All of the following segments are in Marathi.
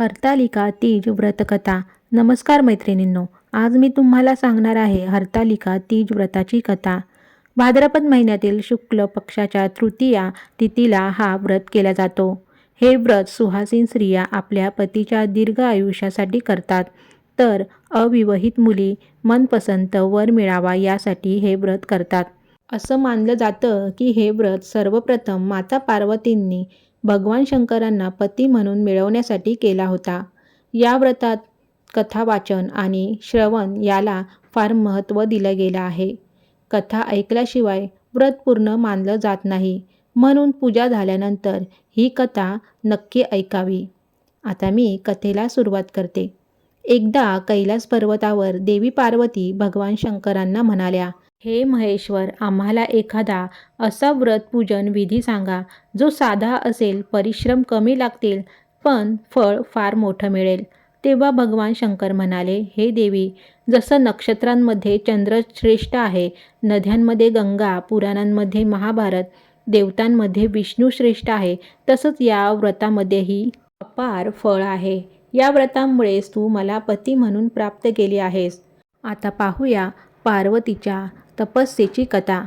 हरतालिका तीज व्रतकथा. नमस्कार मैत्रिणींनो आज मी तुम्हाला सांगणार आहे हरतालिका तीज व्रताची कथा. भाद्रपद महिन्यातील शुक्ल पक्षाच्या तृतीया तिथीला हा व्रत केला जातो. हे व्रत सुहासीन स्त्रिया आपल्या पतीच्या दीर्घ आयुष्यासाठी करतात. तर अविवाहित मुली मनपसंत वर मिळावा यासाठी हे व्रत करतात. असं मानलं जातं की हे व्रत सर्वप्रथम माता पार्वतींनी भगवान शंकरांना पती म्हणून मिळवण्यासाठी केला होता. या व्रतात कथा वाचन आणि श्रवण याला फार महत्त्व दिलं गेलं आहे. कथा ऐकल्याशिवाय व्रत पूर्ण मानलं जात नाही. म्हणून पूजा झाल्यानंतर ही कथा नक्की ऐकावी. आता मी कथेला सुरुवात करते. एकदा कैलास पर्वतावर देवी पार्वती भगवान शंकरांना म्हणाल्या हे महेश्वर आम्हाला एखादा असा व्रत पूजन विधी सांगा जो साधा असेल परिश्रम कमी लागतील पण फळ फार मोठं मिळेल. तेव्हा भगवान शंकर म्हणाले हे देवी जसं नक्षत्रांमध्ये चंद्र श्रेष्ठ आहे नद्यांमध्ये गंगा पुराणांमध्ये महाभारत देवतांमध्ये विष्णू श्रेष्ठ आहे तसंच या व्रतामध्येही अपार फळ आहे. या व्रतामुळेच तू मला पती म्हणून प्राप्त केली आहेस. आता पाहूया पार्वतीच्या तपस्येची कथा.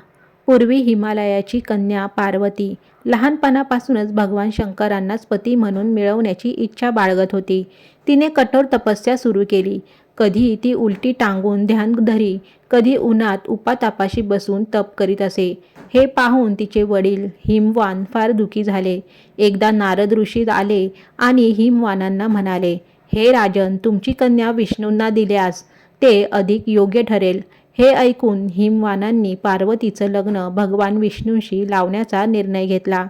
पूर्वी हिमालयाची कन्या पार्वती लहानपणापासूनच भगवान शंकरांनाच पती म्हणून मिळवण्याची इच्छा बाळगत होती. तिने कठोर तपस्या सुरू केली. कधी ती उलटी टांगून ध्यान धरी कधी उन्हात उपातापाशी बसून तप करीत असे. हे पाहून तिचे वडील हिमवान फार दुखी झाले. एकदा नारद ऋषी आले आणि हिमवानांना म्हणाले हे राजन तुमची कन्या विष्णूंना दिल्यास ते अधिक योग्य ठरेल. हे ऐकून हिमवानांनी पार्वतीचं लग्न भगवान विष्णूंशी लावण्याचा निर्णय घेतला.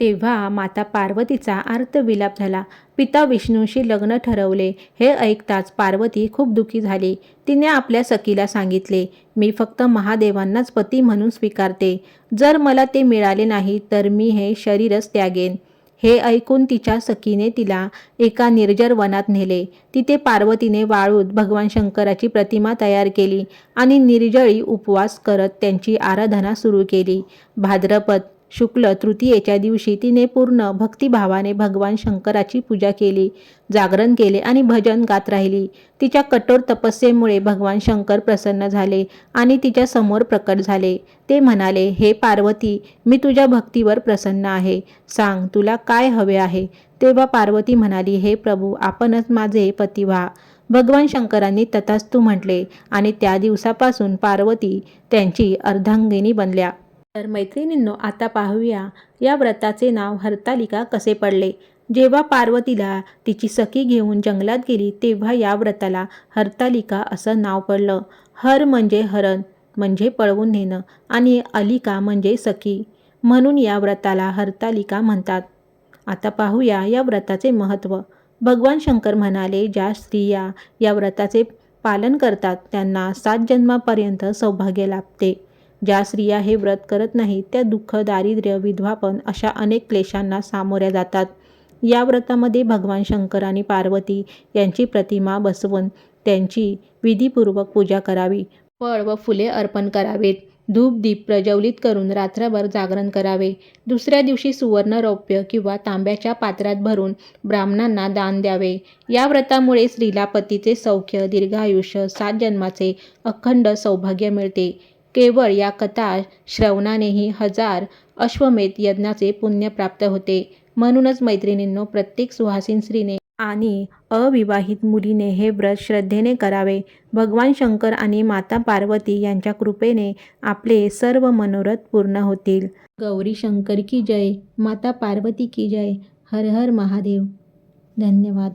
तेव्हा माता पार्वतीचा आर्तविलाप झाला. पिता विष्णूंशी लग्न ठरवले. हे ऐकताच पार्वती खूप दुखी झाली. तिने आपल्या सखीला सांगितले मी फक्त महादेवांनाच पती म्हणून स्वीकारते. जर मला ते मिळाले नाही तर मी हे शरीरच त्यागेन. हे ऐकून तिच्या सखीने तिला एका निर्जर वनात नेले. तिथे पार्वतीने वाळूत भगवान शंकराची प्रतिमा तयार केली आणि निर्जळी उपवास करत त्यांची आराधना सुरू केली. भाद्रपद शुक्ल तृतीयेच्या दिवशी तिने पूर्ण भक्तिभावाने भगवान शंकराची पूजा केली जागरण केले आणि भजन गात राहिली. तिच्या कठोर तपस्येमुळे भगवान शंकर प्रसन्न झाले आणि तिच्या समोर प्रकट झाले. ते म्हणाले हे पार्वती मी तुझ्या भक्तीवर प्रसन्न आहे. सांग तुला काय हवे आहे? तेव्हा पार्वती म्हणाली हे प्रभू आपणच माझे पती व्हा. भगवान शंकरांनी तथास्तू म्हटले आणि त्या दिवसापासून पार्वती त्यांची अर्धांगिनी बनल्या. तर मैत्रिणींनो आता पाहूया या व्रताचे नाव हरतालिका कसे पडले. जेव्हा पार्वतीला तिची सखी घेऊन जंगलात गेली तेव्हा या व्रताला हरतालिका असं नाव पडलं. हर म्हणजे हरण म्हणजे पळवून नेणं आणि अलिका म्हणजे सखी म्हणून या व्रताला हरतालिका म्हणतात. आता पाहूया या व्रताचे महत्त्व. भगवान शंकर म्हणाले ज्या स्त्रिया या व्रताचे पालन करतात त्यांना सात जन्मापर्यंत सौभाग्य लाभते. ज्या स्त्रिया हे व्रत करत नाहीत त्या दुःख दारिद्र्य विधवापन अशा अनेक क्लेशांना सामोऱ्या जातात. या व्रतामध्ये भगवान शंकर आणि पार्वती यांची प्रतिमा बसवून त्यांची विधीपूर्वक पूजा करावी. फळ व फुले अर्पण करावेत. धूप दीप प्रज्वलित करून रात्रभर जागरण करावे. दुसऱ्या दिवशी सुवर्ण रौप्य किंवा तांब्याच्या पात्रात भरून ब्राह्मणांना दान द्यावे. या व्रतामुळे स्त्रीला पतीचे सौख्य दीर्घायुष्य सात जन्माचे अखंड सौभाग्य मिळते. केवळ या कथा श्रवणानेही हजार अश्वमेध यज्ञाचे पुण्य प्राप्त होते. म्हणूनच मैत्रिणींनो प्रत्येक सुहासिन स्त्रीने आणि अविवाहित मुलीने हे व्रत श्रद्धेने करावे. भगवान शंकर आणि माता पार्वती यांच्या कृपेने आपले सर्व मनोरथ पूर्ण होतील. गौरी शंकर की जय माता पार्वती की जय हर हर महादेव. धन्यवाद.